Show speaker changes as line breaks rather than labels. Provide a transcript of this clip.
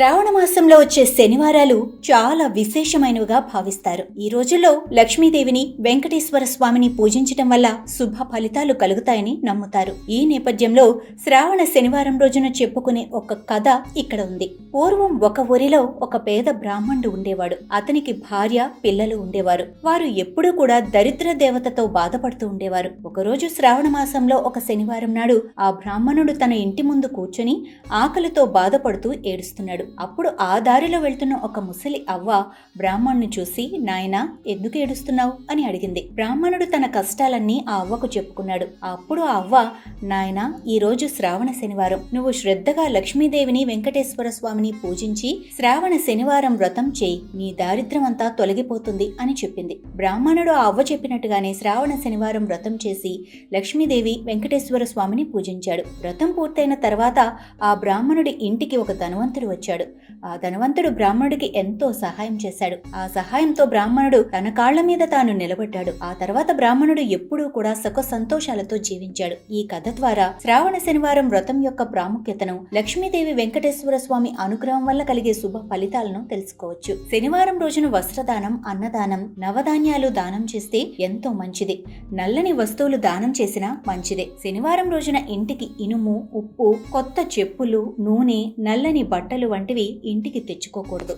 శ్రావణ మాసంలో వచ్చే శనివారాలు చాలా విశేషమైనవిగా భావిస్తారు. ఈ రోజుల్లో లక్ష్మీదేవిని వెంకటేశ్వర స్వామిని పూజించటం వల్ల శుభ ఫలితాలు కలుగుతాయని నమ్ముతారు. ఈ నేపథ్యంలో శ్రావణ శనివారం రోజున చెప్పుకునే ఒక కథ ఇక్కడ ఉంది. పూర్వం ఒక ఊరిలో ఒక పేద బ్రాహ్మణుడు ఉండేవాడు. అతనికి భార్య పిల్లలు ఉండేవారు. వారు ఎప్పుడూ కూడా దరిద్ర దేవతతో బాధపడుతూ ఉండేవారు. ఒకరోజు శ్రావణ మాసంలో ఒక శనివారం నాడు ఆ బ్రాహ్మణుడు తన ఇంటి ముందు కూర్చొని ఆకలితో బాధపడుతూ ఏడుస్తున్నాడు. అప్పుడు ఆ దారిలో వెళ్తున్న ఒక ముసలి అవ్వ బ్రాహ్మణ్ణి చూసి నాయనా ఎందుకు ఏడుస్తున్నావు? అని అడిగింది. బ్రాహ్మణుడు తన కష్టాలన్నీ ఆ అవ్వకు చెప్పుకున్నాడు. అప్పుడు ఆ అవ్వ నాయనా ఈరోజు శ్రావణ శనివారం. నువ్వు శ్రద్ధగా లక్ష్మీదేవిని వెంకటేశ్వర స్వామి స్వామిని పూజించి శ్రావణ శనివారం వ్రతం చేయి నీ దారిద్రమంతా తొలగిపోతుంది అని చెప్పింది. బ్రాహ్మణుడు ఆ అవ్వ చెప్పినట్టుగానే శ్రావణ శనివారం వ్రతం చేసి లక్ష్మీదేవి వెంకటేశ్వర స్వామిని పూజించాడు. వ్రతం పూర్తయిన తర్వాత ఆ బ్రాహ్మణుడి ఇంటికి ఒక ధనవంతుడు వచ్చాడు. ఆ ధనవంతుడు బ్రాహ్మణుడికి ఎంతో సహాయం చేశాడు. ఆ సహాయంతో బ్రాహ్మణుడు తన కాళ్ళ మీద తాను నిలబడ్డాడు. ఆ తర్వాత బ్రాహ్మణుడు ఎప్పుడూ కూడా సుఖ సంతోషాలతో జీవించాడు. ఈ కథ ద్వారా శ్రావణ శనివారం వ్రతం యొక్క ప్రాముఖ్యతను లక్ష్మీదేవి వెంకటేశ్వర స్వామి అనుగ్రహం వల్ల కలిగే శుభ ఫలితాలను తెలుసుకోవచ్చు. శనివారం రోజున వస్త్రదానం అన్నదానం నవధాన్యాలు దానం చేస్తే ఎంతో మంచిది. నల్లని వస్తువులు దానం చేసినా మంచిదే. శనివారం రోజున ఇంటికి ఇనుము ఉప్పు కొత్త చెప్పులు నూనె నల్లని బట్టలు వంటివి ఇంటికి తెచ్చుకోకూడదు.